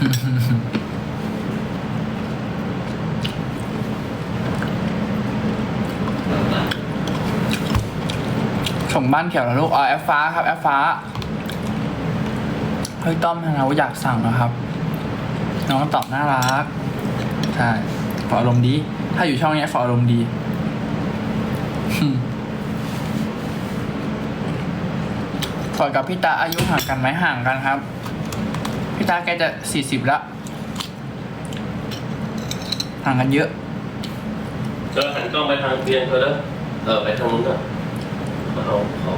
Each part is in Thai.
ส่งบ้านเขียวแล้วลูกอ๋อแอฟฟ้าครับ แอฟฟ้า เฮ้ยต้อมนาวุฒิอยากสั่งนะครับ น้องตอบน่ารัก ใช่ฝออารมณ์ดี ถ้าอยู่ช่องนี้ฝออารมณ์ดีฝอกับพี่ตาอายุห่างกันไหมห่างกันครับ พี่ตาแกจะสี่สิบละห่างกันเยอะ เธอหันกล้องไปทางเตียงเธอแล้วเออไปทางนู้นอะเอาเขา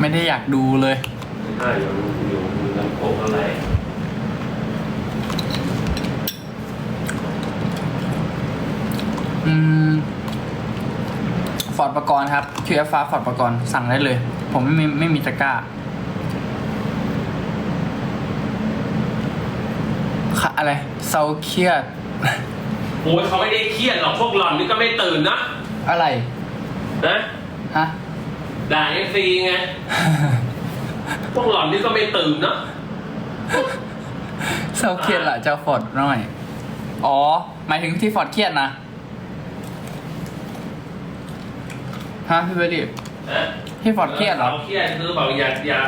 ไม่ได้อยากดูเลย ไม่ได้อยู่อยู่อยู่ลำโพงอะไรอืมฟอร์ดประกรณ์ครับ QF ฟ้าฟอร์ดประกรณ์สั่งได้เลย ผมไม่มีไม่มีตะกร้าค่ะ อะไรเซาเครียด โอ้ยเขาไม่ได้เครียดหรอกพวกหล่อนนี่ก็ไม่ตื่นนะอะไรนะฮะ ด่าเอฟซีไงพวกหล่อนนี่ก็ไม่ตื่นนะเซาเครียดละเจ้าฟอร์ดหน่อย อ๋อ หมายถึงที่ฟอร์ดเครียดนะฮะพี่เบลลี่นะที่ฟอร์ดเครียดเหรอเครียดคือบอกอย่าอย่า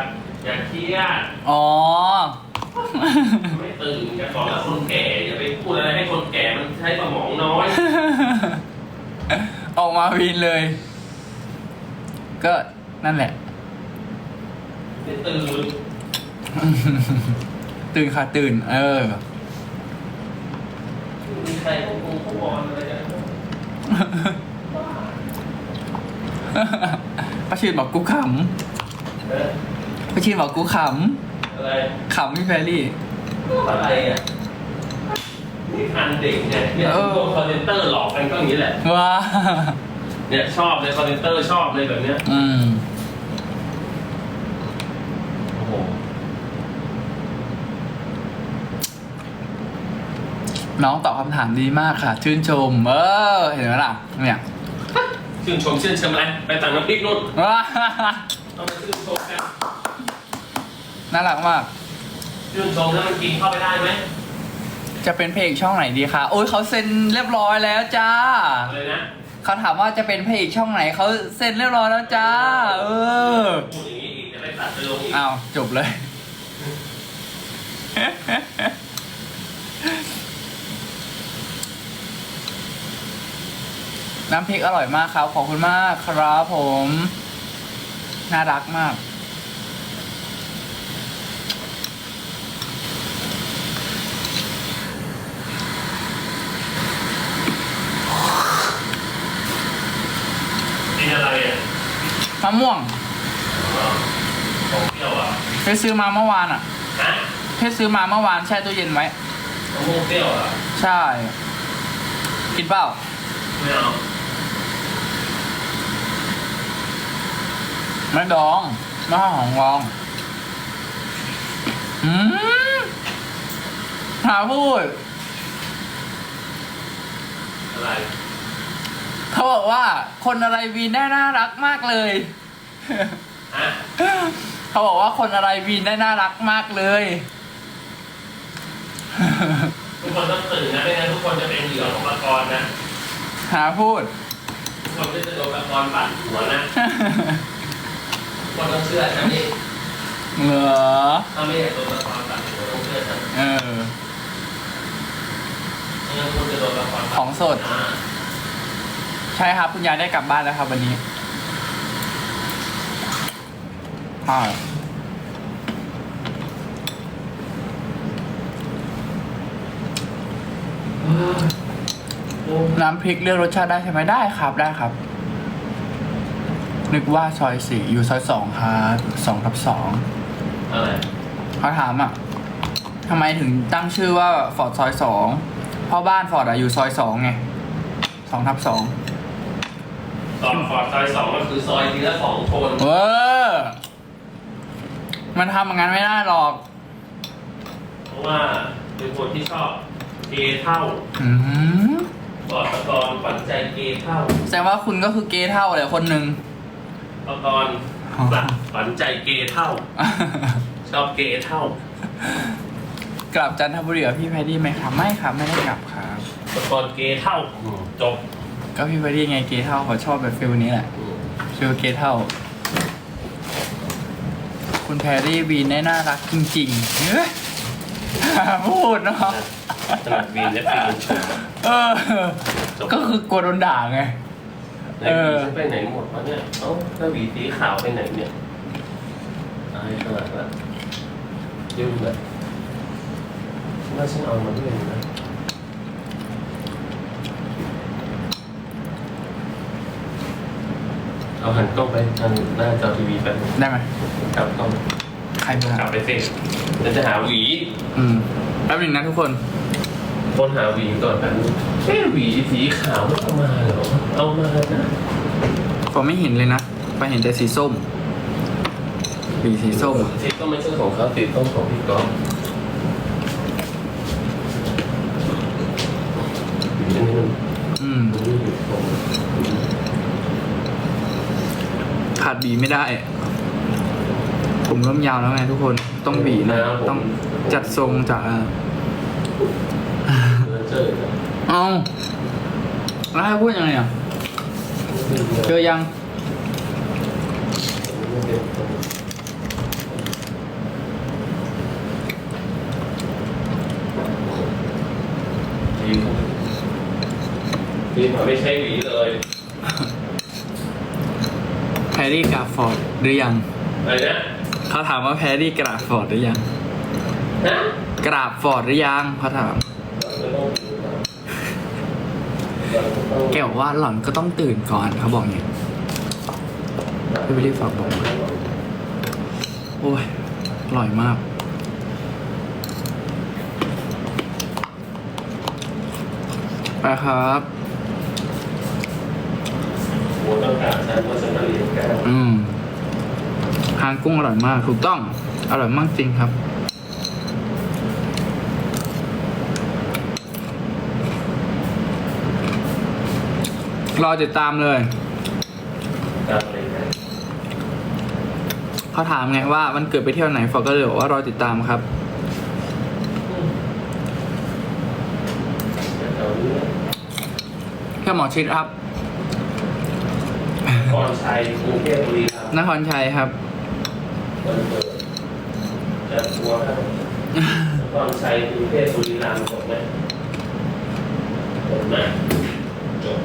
อย่าเครียด อ๋อ ไม่ตื่นอย่าบอกแล้วคนแก่อย่าไปพูดอะไรให้คนแก่มันใช้สมองน้อย ออกมาวินเลย ก็นั่นแหละ ไม่ตื่นตื่นค่ะตื่น เออ มีใครพวกกูพวกบอลอะไรกันป้าชื่นบอกกูขเออำป้าชื่นบอกกูข อะไรำขำพี่แพรรี่ อะไรอะนี่อันเด็กเนี่ยเนี่ยเออ พวกคอนเทนเตอร์หลอกกันก็อย่างนี้แหละ ว้าเนี่ยชอบเลยคอนเทนเตอร์ชอบเลยแบบเนี้ยอืมโอ้โหน้องตอบคำถามดีมากค่ะ ชื่นชม เออ เห็นไหมล่ะ เนี่ยชื่นชมชื่นชมอะไรไปสั่งน้ำพริกนู่นว้า ต้องมาชื่นชมกัน น่ารักมากชื่นชมแล้วมันกินเข้าไปได้ไหมจะเป็นเพลงช่องไหนดีคะโอ้ยเขาเซ็นเรียบร้อยแล้วจ้าอะไรนะเขาถามว่าจะเป็นเพลงช่องไหนเขาเซ็นเรียบร้อยแล้วจ้า เออพูดอย่างนี้อีกจะไม่ตัดไปลงอีกอ้าวจบเลย น้ำพริกอร่อยมากครับ ขอบคุณมากครับผม น่ารักมากกินอะไรอะ มะม่วงของเปรี้ยวอะไปซื้อมาเมื่อวานอะฮะเพชรซื้อมาเมื่อวานแช่ตู้เย็นไว้มะม่วงเปรี้ยวอะใช่กินเปล่าไม่เอาไม่ดองไม่ใช่ของรองอืมหาพูดอะไร เขาบอกว่าคนอะไรวีนได้น่ารักมากเลย ฮะเขาบอกว่าคนอะไรวีนได้น่ารักมากเลย ทุกคนต้องตื่นนะไม่งั้นทุกคนจะเป็นเหยื่อของปะกรณ์นะ หาพูด ทุกคนก็จะโดนปะกรณ์ปั่นหัวนะทุกคนต้องเชื่อฉันนี่เหรอถ้าไม่อยากโดนปะกรณ์ปั่นหัวต้องเชื่อฉันเออ ไม่งั้นคุณจะโดนปะกรณ์ปั่นของสด อ่า ใช่ครับ คุณยายได้กลับบ้านแล้วครับ วันนี้ใช่น้ำพริกเลือกรสชาติได้ใช่ไหมได้ครับได้ครับ นึกว่าซอยสี่อยู่ซอยสองครับสองทับสองอะไรเขาถามอะทำไมถึงตั้งชื่อว่าฟอร์ดซอยสองเพราะบ้านฟอร์ดอะอยู่ซอยสองไงสองทับสอง ตอนฟอร์ดซอยสองก็คือซอยทีละสองคนเออมันทำอย่างนั้นไม่ได้หรอกเพราะว่าเป็นคนที่ชอบเกย์เท่าอืมฟอร์ดปะกรณ์ฝันใจเกย์เท่าแสดงว่าคุณก็คือเกย์เท่าเลยคนหนึ่งปะกรณ์ฝันใจเกย์เท่า ชอบเกย์เท่ากลับจันทบุรีกับพี่แพดดี้ไหมครับไม่ครับไม่ได้กลับครับ ตะกอนเกย์เท่าอืมจบ ก็พี่แพดดี้ไงเกย์เท่าเขาชอบแบบฟิลนี้แหละอืมฟิลเกย์เท่า คุณแพรรี่วีนได้น่ารักจริงๆเฮ้ยพูดเนาะขนาดวีนและฟีนชมเออ จบก็คือกลัวโดนด่าไง ไหนวีฉันไปไหนหมดวะเนี่ยเอ้าถ้าวีสีขาวไปไหนเนี่ยตายขนาดนั้นยุ่งเลยว่าฉันเอามาด้วยนะ เอาหันกล้องไปทางหน้าจอทีวีไปบนึงได้ไหมกลับกล้องใครมากลับไปสิฉันจะหาหวีอืมแป๊บหนึงนะทุกคนคนหาหวีก่อนแป๊บนึงเอ๊ะหวีสีขาวไม่เอามาเหรอเอามานะผมไม่เห็นเลยนะไปเห็นแต่สีส้มสีสีส้มอะสีต้มไม่ใช่ของเขาสีต้มของพี่ก๊อฟหวีอันนี้มันอืม มันไม่อยู่ตรง ขาดบีไม่ได้ ผมเริ่มยาวแล้วไงทุกคนต้องบีนะ ต้องจัดทรงจากอะเออเจอนะเอาแล้วให้พูดยังไงอะเจอยังหวีหวีมันไม่ใช่หวีเลย แพรรี่กราฟฟอร์ดหรือยัง อะไรนะเขาถามว่าแพรรี่กราฟฟอร์ดหรือยังฮะกราบฟอร์ดหรือยังเขาถาม แกบอกว่าหล่อนก็ต้องตื่นก่อนเขาบอกอย่างนี้พี่วิลลี่ฝากบอกมาโอ้ยอร่อยมาก ไปครับ ต้องการฉันว่าฉันมาเรียนกันอืมหางกุ้งอร่อยมาก ถูกต้อง อร่อยมากจริงครับ รอติดตามเลยการเรียนกันเขาถามไงว่าวันเกิดไปเที่ยวไหนฟอก็เลยบอกว่ารอติดตามครับ แค่หมอชิดครับ พรชัยกรุงเทพบุรีครับนครชัยครับวันเกิดจะกลัวครับพรชัยกรุงเทพบุรีรัมย์จบไหมจบนะจบ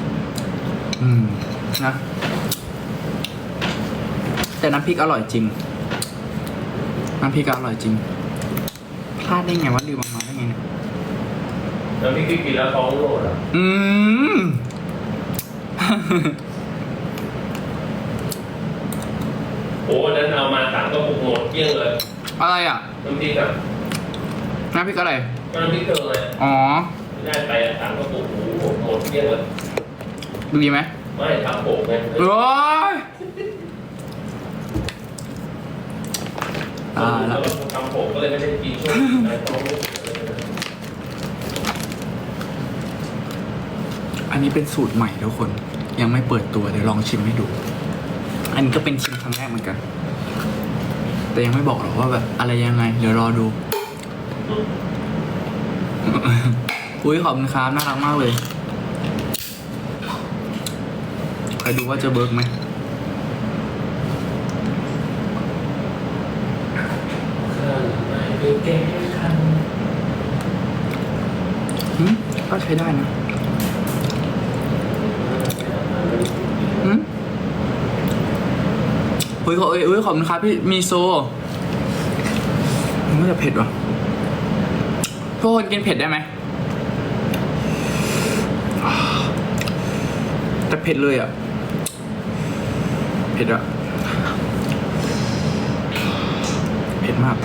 อืมนะ แต่น้ำพริกอร่อยจริง น้ำพริกอร่อยจริง พลาดได้ไงว่าลืมออกมาได้ไงเนี่ยแล้วพี่กินแล้วท้องโลดเหรอ อืม โอ้วันนั้นเอามาสามก็ปุกหมด เกลี้ยงเลยอะไรอะน้ำพริกอะน้ำพริกอะไรก็น้ำพริกเธอไงอ๋อไม่ได้ไปอะสามก็ปุกโอ้โหหมดเกลี้ยงเลยดีไหมไม่ทำโปกไงโอ้ยตายแล้วทำโปกก็เลยไม่ได้กินช่วงไหนท้องไม่ถึงเลยอันนี้เป็นสูตรใหม่ทุกคน ยังไม่เปิดตัวเดี๋ยวลองชิมให้ดู อันนี้ก็เป็นชิมครั้งแรกเหมือนกัน แต่ยังไม่บอกหรอกว่าแบบอะไรยังไง เดี๋ยวรอดู อุ้ยขอบคุณครับน่ารักมากเลย ใครดูว่าจะเบิร์กไหมคือแก้คันหืมก็ใช้ได้นะหืมอุ้ ยขอเอ้ยอุ้ยขอบคุณครับพี่มีโซมันก็จะเผ็ดว่ะทุกคนกินเผ็ดได้ไหมแต่เผ็ดเลยอะ เผ็ดอะ เผ็ดมาก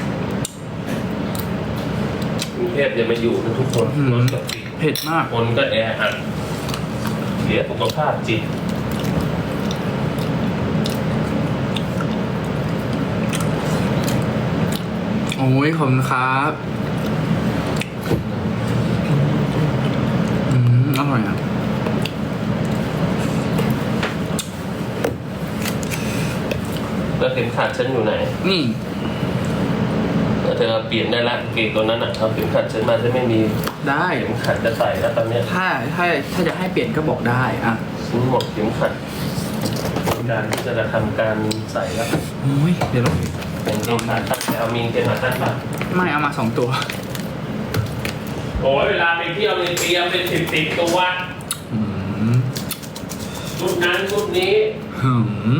กรุงเทพยังไม่อยู่กันทุกคนอืมรถก็ติดเผ็ดมากคนก็แออัดเสียสุขภาพจิต โอ้ยขอบคุณครับอืมอร่อยอะแล้วเข็มขัดฉันอยู่ไหนนี่เออเธอเปลี่ยนได้ละเกงตัวนั้นอะเอาเข็มขัดฉันมาจะไม่มีได้เข็มขัดจะใส่แล้วตอนเนี้ยถ้าถ้าถ้าจะให้เปลี่ยนก็บอกได้อะฉันหมดเข็มขัดการที่จะทำการใส่แล้วโอ้ยเดี๋ยวเรา เป็นเกงขาสั้นแต่เอามีเกงขาสั้นปะไม่เอามาสองตัว โอ้ยเวลาไปเที่ยวเนี่ยเตรียมเป็นสิบสิบตัวอืมชุดนั้นชุดนี้หืม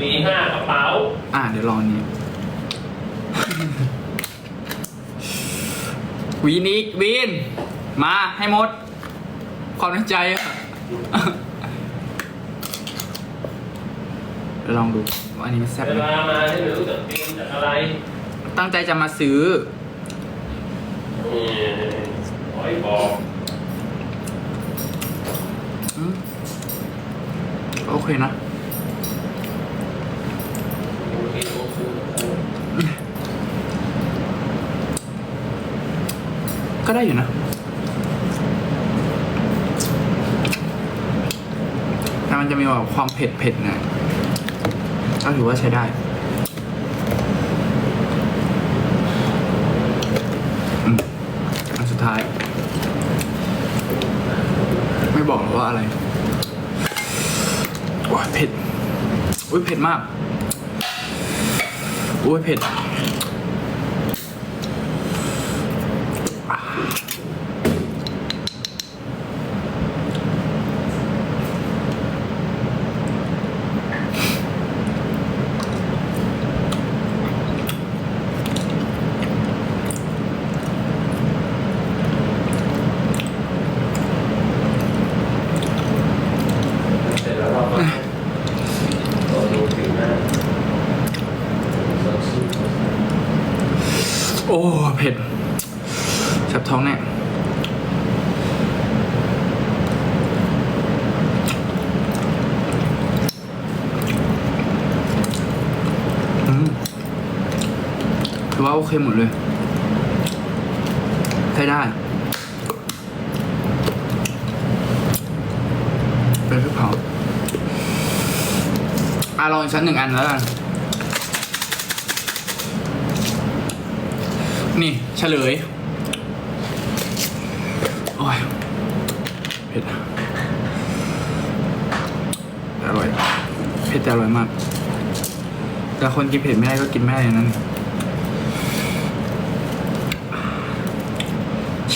มีห้ากระเป๋าอะเดี๋ยวลองอันนี้ วีนิกวีน มาให้หมด ความในใจอะเดี๋ยวลองดูว่า อันนี้มันแซ่บเวไหมลามาให้ไม่รู้จะเตรียมจากอะไรตั้งใจจะมาซื้ออืมขอให้บอกอืมโอเคนะ โอเคโอเคก็ได้อยู่นะ แต่มันจะมีแบบความเผ็ดเผ็ดๆหน่อย ก็ถือว่าใช้ได้อืมอันสุดท้าย ไม่บอกหรอว่าอะไรโอ้าเผ็ดอุ้ยเผ็ดมากอุ้ยเผ็ด เสร็จแล้วเราก็ต่อดูผิวหน้าสดชื่น โอ้ เผ็ดแสบท้องเนี่ยอืมถือ ว่าโอเคหมดเลยใช้ได้เป็นพริกเผาอะลองอีกชั้นหนึ่งอันแล้วกันนี่เฉลย โอ้ยเผ็ดอะแต่อร่อย เผ็ดแต่อร่อยมาก แต่คนกินเผ็ดไม่ได้ก็กินไม่ได้อย่างนั้น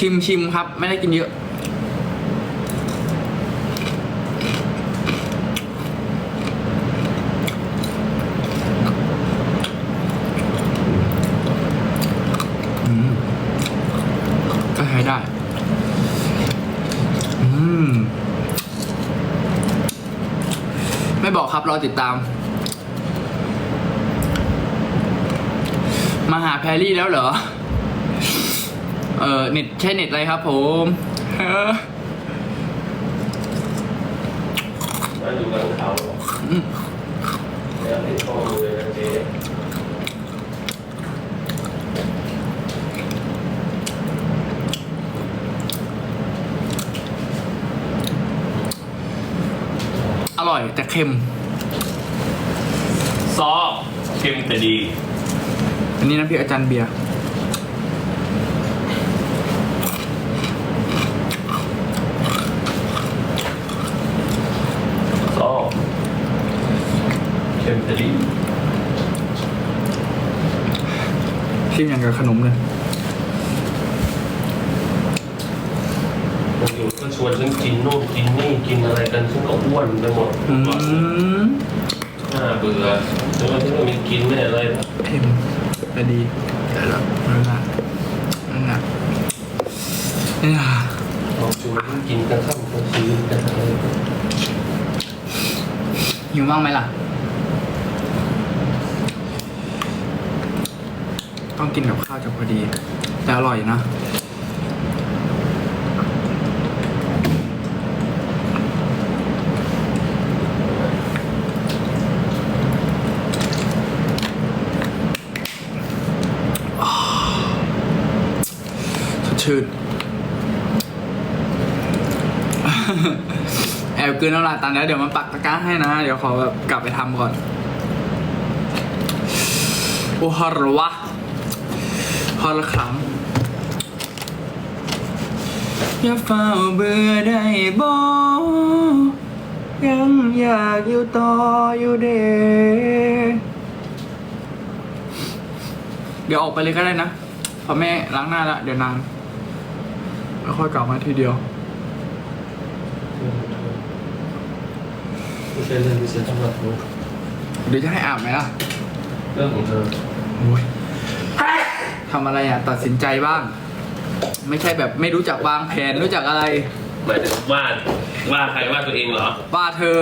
ชิมชิมครับ ไม่ได้กินเยอะ อืม ก็ใช้ได้ อืม ไม่บอกครับ รอติดตาม มาหาแพรรี่แล้วเหรอ เออเน็ตใช่เน็ตอะไรครับผมเออมาอยู่บนเขาอืมแล้วติดข้อมือเลยนะเจ๊อร่อยแต่เค็ม ซอเค็มแต่ดี อันนี้น้ำพริกอาจารย์เบียร์ ซอเค็มแต่ดี ชิมอย่างกับขนมเลยอยู่ก็ชวนฉันกินนู่นกินนี่กินอะไรกันฉันก็อ้วนไปหมดอืมน่าเบื่อฉันว่าฉันก็มีกินไม่อะไรแล้วเค็มแต่ดีแต่ละนั่นแหละนั่นแหละนี่ล่ะลองชวนฉันกินกันข้ามกันคืนกันอะไรหิวบ้างไหมล่ะ ต้องกินกับข้าวจะพอดี แต่อร่อยนะสดชื่นแอบกลืนน้ำลายตามแล้วเดี๋ยวมันปักตะกร้าให้นะ เดี๋ยวขอแบบกลับไปทำก่อน โอ้ฮารวะ พอละครั้งอย่าเฝ้าเบื่อได้บ่ยังอยากอยู่ต่ออยู่เด้เดี๋ยวออกไปเลยก็ได้นะเพอแม่ล้างหน้าแล้วเดี๋ยวนานแล้วค่อยกลับมาทีเดียวไม่ใช่เรื่องที่ฉันต้องรับรู้เดี๋ยวจะให้อาบไหมล่ะ เรื่องของเธอโอ้ย ทำอะไรอะ ตัดสินใจบ้าง ไม่ใช่แบบไม่รู้จักวางแผนรู้จักอะไรหมายถึงว่าว่าใครว่าตัวเองเหรอ ว่าเธอ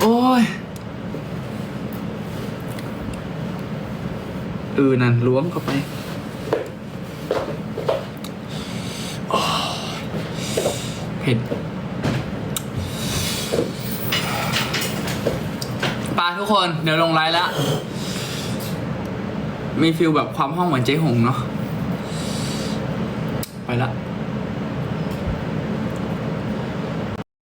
โอ้ยเออนั่นล้วงเข้าไปโอ้ยเผ็ดปลาทุกคน เดี๋ยวลงไลน์แล้วมีฟิลแบบความห้องเหมือนเจ๊หงเนาะไปละ